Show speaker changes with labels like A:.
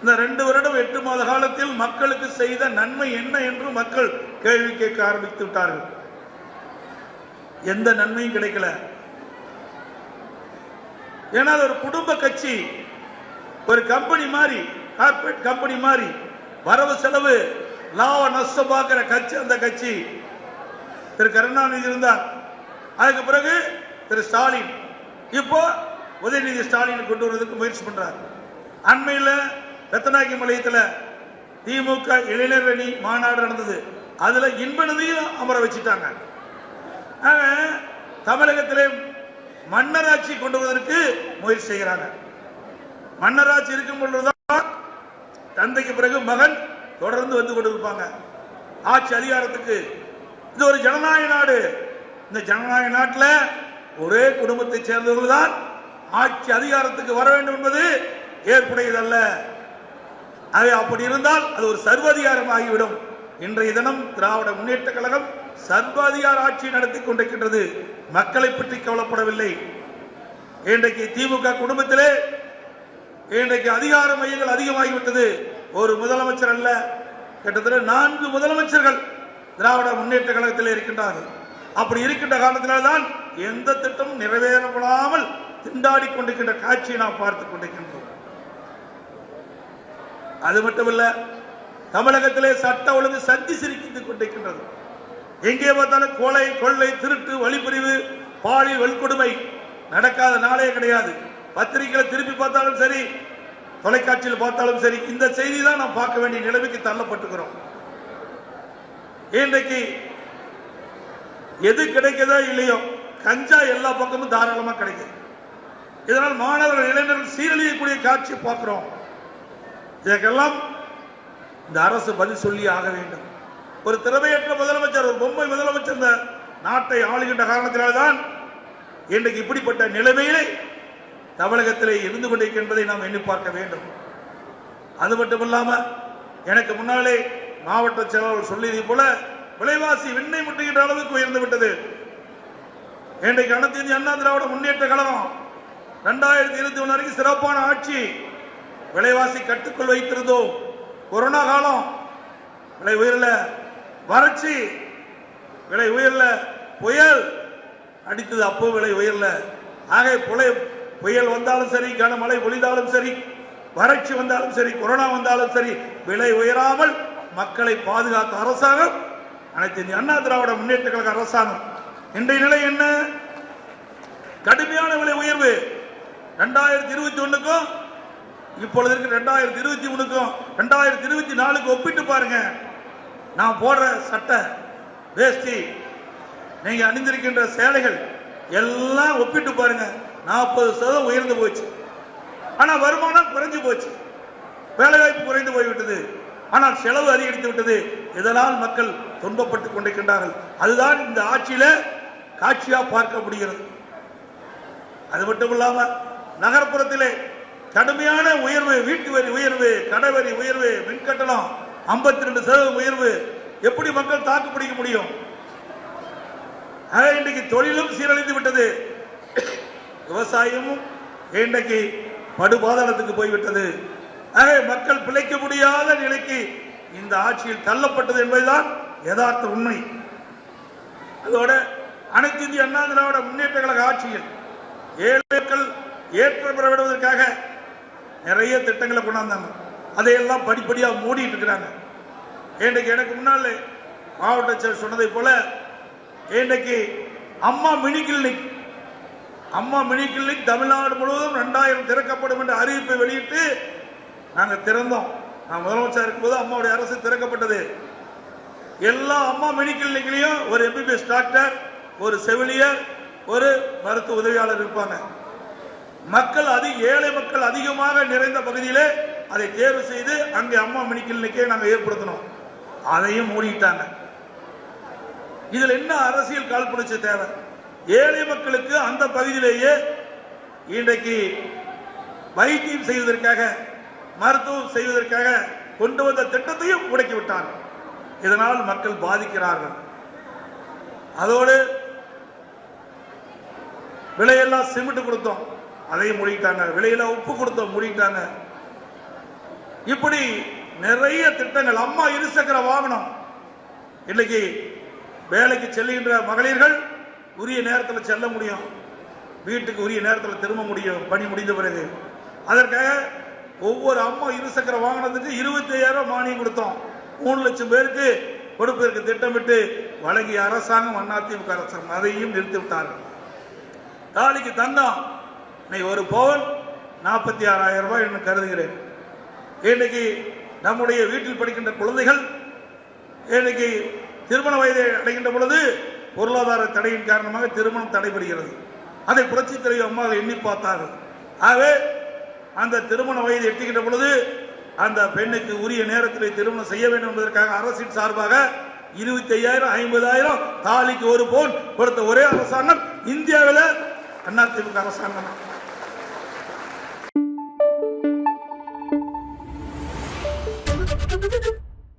A: இந்த ரெண்டு வருடம் எட்டு மாத காலத்தில் மக்களுக்கு செய்த நன்மை என்ன என்று மக்கள் கேள்வி கேட்க ஆரம்பித்து விட்டார்கள். எந்த நன்மையும் கிடைக்கல. ஏன்னா அது ஒரு குடும்ப கட்சி. ஒரு கம்பெனி மாதிரி கார்பரேட் கம்பெனி மாதிரி வரவு செலவு லாப நஷ்டம் பார்க்கிற கட்சி அந்த கட்சி. திரு கருணாநிதி இருந்தார். அதுக்கு பிறகு திரு ஸ்டாலின். இப்போ உதயநிதி ஸ்டாலின் கொண்டு வருவதற்கு முயற்சி பண்றார். அண்மையில் ரத்தநாயகி மலையத்தில் திமுக இளைஞர் அணி மாநாடு நடந்தது. அதில் இன்பனதையும் அமர வச்சுட்டாங்க. தமிழகத்திலே மன்னராட்சி கொண்டு வருவதற்கு முயற்சி செய்கிறாங்க. மன்னராட்சி இருக்கும் பொழுதுதான் தந்தைக்கு பிறகு மகன் தொடர்ந்து வந்து கொண்டிருப்பாங்க. ஆட்சி அதிகாரத்துக்கு. இது ஒரு ஜனநாயக நாடு. இந்த ஜனநாயக நாட்டில் ஒரே குடும்பத்தைச் சேர்ந்தவர்கள் தான் ஆட்சி அதிகாரத்துக்கு வர வேண்டும் என்பது ஏற்புடையதல்ல. அது அப்படி இருந்தால் அது ஒரு சர்வாதிகாரம் ஆகிவிடும் இன்றைய தினம் திராவிட முன்னேற்ற கழகம் சர்வாதிகார ஆட்சி நடத்தி கொண்டிருக்கின்றது. மக்களை பற்றி கவலைப்படவில்லை. இன்றைக்கு திமுக குடும்பத்திலே இன்றைக்கு அதிகார மையங்கள் அதிகமாகிவிட்டது. ஒரு முதலமைச்சர் அல்ல கிட்டத்தட்ட நான்கு முதலமைச்சர்கள் திராவிட முன்னேற்ற கழகத்தில் இருக்கின்றார்கள். அப்படி இருக்கின்ற காரணத்தினால்தான் எந்த திட்டமும் நிறைவேறப்படாமல் திண்டாடி கொண்டிருக்கின்ற காட்சியை நாம் பார்த்துக் கொண்டிருக்கின்றோம். அது மட்டுமல்ல தமிழகத்திலே சட்ட ஒழுங்கு சந்தி சிரிக்கித்துக் கொண்டிருக்கின்றது. எங்கே பார்த்தாலும் கொலை கொள்ளை திருட்டு வழிபிரிவு பாலியல் வன்கொடுமை நடக்காத நாளே கிடையாது. பத்திரிகைகளை திருப்பி பார்த்தாலும் சரி தொலைக்காட்சியில் பார்த்தாலும் சரி இந்த செய்தி தான் நாம் பார்க்க வேண்டிய நிலைமைக்கு தள்ளப்பட்டுக்கிறோம் இன்றைக்கு எது கிடைக்குதோ இல்லையோ கஞ்சா எல்லா பக்கமும் தாராளமாக கிடைக்குது. இதனால் மாணவர்கள் இளைஞர்கள் சீரழியக்கூடிய காட்சி பார்க்கிறோம். இதற்கெல்லாம் இந்த அரசு பதில் சொல்லி ஆக வேண்டும். ஒரு திறமையற்ற முதலமைச்சர் ஒரு பொம்மை முதலமைச்சர் இந்த நாட்டை ஆளுகின்ற காரணத்தினால்தான் இன்றைக்கு இப்படிப்பட்ட நிலைமையிலே தமிழகத்திலே இருந்து கொண்டிருக்கின்றதை நாம் எண்ணி பார்க்க வேண்டும். அது மட்டுமல்லாம எனக்கு முன்னாலே மாவட்ட செயலாளர் சொல்லியதை போல விலைவாசி விண்ணை முட்டுகின்ற அளவுக்கு உயர்ந்து விட்டது. இன்றைக்கு அனைத்து இந்திய அண்ணா திராவிட முன்னேற்ற கழகம் ரெண்டாயிரத்தி இருபத்தி ஒன்று வரைக்கும் சிறப்பான ஆட்சி விலைவாசி கட்டுக்குள் வைத்திருந்தோம். கொரோனா காலம் விலை உயரல வறட்சி விலை உயரல புயல் அடித்தது அப்போ விலை உயரல. ஆக புலை புயல் வந்தாலும் சரி கனமழை பொழிந்தாலும் சரி வறட்சி வந்தாலும் சரி கொரோனா வந்தாலும் சரி விலை உயராமல் மக்களை பாதுகாத்த அரசாங்கம் அனைத்து இந்திய அண்ணா திராவிட முன்னேற்ற கழக அரசாங்கம். இன்றைய நிலை என்ன? கடுமையான விலை உயர்வு. ரெண்டாயிரத்தி இருபத்தி ஒண்ணுக்கும் இப்பொழுது இருக்கு ரெண்டாயிரத்தி இருபத்தி மூணுக்கும் ரெண்டாயிரத்தி இருபத்தி நாலுக்கு ஒப்பிட்டு பாருங்க. நான் போடுற சட்டை வேஷ்டி நீங்க அணிந்திருக்கின்ற சேலைகள் எல்லாம் ஒப்பிட்டு பாருங்க. நாற்பது சதவீதம் உயர்ந்து போச்சு. ஆனா வருமானம் குறைஞ்சு போச்சு. வேலைவாய்ப்பு குறைந்து போய்விட்டது. ஆனால் செலவு அதிகரித்து விட்டது. இதனால் மக்கள் துன்பப்பட்டுக் கொண்டிருக்கின்றார்கள். அதுதான் இந்த ஆட்சியில காட்சியா பார்க்க முடிகிறது. அது மட்டும் இல்லாம நகர்ப்புறத்திலே கடுமையான உயர்வு வீட்டு வரி உயர்வு கடை வரி உயர்வு மின்கட்டணம் 52% ரெண்டு சதவீதம் உயர்வு. எப்படி மக்கள் தாக்கு பிடிக்க முடியும்? ஆக இன்றைக்கு தொழிலும் சீரழிந்து விட்டது. விவசாயமும் இன்றைக்கு படுபாதாளத்துக்கு போய்விட்டது. ஆக மக்கள் பிழைக்க முடியாத நிலைக்கு இந்த ஆட்சியில் தள்ளப்பட்டது என்பதுதான் யதார்த்த உண்மை. அதோட அனைத்து இந்திய அண்ணா திராவிட முன்னேற்ற கழக ஆட்சியில் ஏழைகள் ஏற்றம் பெற விடுவதற்காக நிறைய திட்டங்களை கொண்டாந்தாங்க. அதையெல்லாம் படிப்படியாக மூடிட்டு இருக்கிறாங்க. இன்றைக்கு எனக்கு முன்னாலே மாவட்ட செயல் சொன்னதை போல இன்றைக்கு Amma mini clinic Amma mini clinic Tamil Nadu முழுவதும் ரெண்டாயிரம் திறக்கப்படும் என்ற அறிவிப்பை வெளியிட்டு நாங்கள் திறந்தோம். நான் முதலமைச்சர் இருக்கும்போது அம்மாவுடைய அரசு திறக்கப்பட்டது. எல்லா அம்மா மினி கிளினிக்லையும் ஒரு எம்பிபிஎஸ் டாக்டர் ஒரு செவிலியர் ஒரு மருத்துவ உதவியாளர் இருப்பாங்க. மக்கள் அதிக ஏழை மக்கள் அதிகமாக நிறைந்த பகுதியிலே அதை தேர்வு செய்து அங்கே அம்மா மினி கிளினிக்கை நாங்கள் ஏற்படுத்தினோம். அதையும் மூடிட்டாங்க. இதில் என்ன அரசியல் காழ்ப்புணர்ச்சி தேவை? ஏழை மக்களுக்கு அந்த பகுதியிலேயே இன்றைக்கு வைத்தியம் செய்வதற்காக மருத்துவம் செய்வதற்காக கொண்டு வந்த திட்டத்தையும் முடக்கி விட்டாங்க இதனால் மக்கள் பாதிக்கிறார்கள். அதோடு விலையெல்லாம் சிமெண்ட் கொடுத்தோம். அதையும் மூடிட்டாங்க. விலையெல்லாம் உப்பு கொடுத்தோம் மூடிட்டாங்க. இப்படி நிறைய திட்டங்கள். அம்மா இருசக்கர வாகனம். இன்னைக்கு வேலைக்கு செல்லுகின்ற மகளிர்கள் உரிய நேரத்தில் செல்ல முடியும். வீட்டுக்கு உரிய நேரத்தில் திரும்ப முடியும். பணி முடிந்த பிறகு. அதற்காக ஒவ்வொரு அம்மா இருசக்கர வாகனத்துக்கு இருபத்தி ஐயாயிரம் மானியம் கொடுத்தோம். மூணு லட்சம் பேருக்கு கொடுப்பதற்கு திட்டமிட்டு வழங்கிய அரசாங்கம் அதிமுக அரசாங்கம் அதையும் நிறுத்தி விட்டார்கள் தாலிக்கு தங்கம் இன்னைக்கு ஒரு பவுன் நாற்பத்தி ஆறாயிரம் ரூபாய் என்று கருதுகிறேன். இன்னைக்கு நம்முடைய வீட்டில் படிக்கின்ற குழந்தைகள் இன்னைக்கு திருமண வயதை அடைகின்ற பொழுது பொருளாதார தடையின் காரணமாக திருமணம் தடைபடுகிறது. அதை புரட்சி தலைவர் அம்மா எண்ணி பார்த்தார்கள். ஆகவே அந்த திருமண வயது எட்டுகின்ற பொழுது அந்த பெண்ணுக்கு உரிய நேரத்தில் திருமணம் செய்ய வேண்டும் என்பதற்காக அரசின் சார்பாக இருபத்தி ஐயாயிரம் ஐம்பதாயிரம் தாலிக்கு ஒரு பவுன் கொடுத்த ஒரே அரசாங்கம் இந்தியாவில் அதிமுக அரசாங்கம்.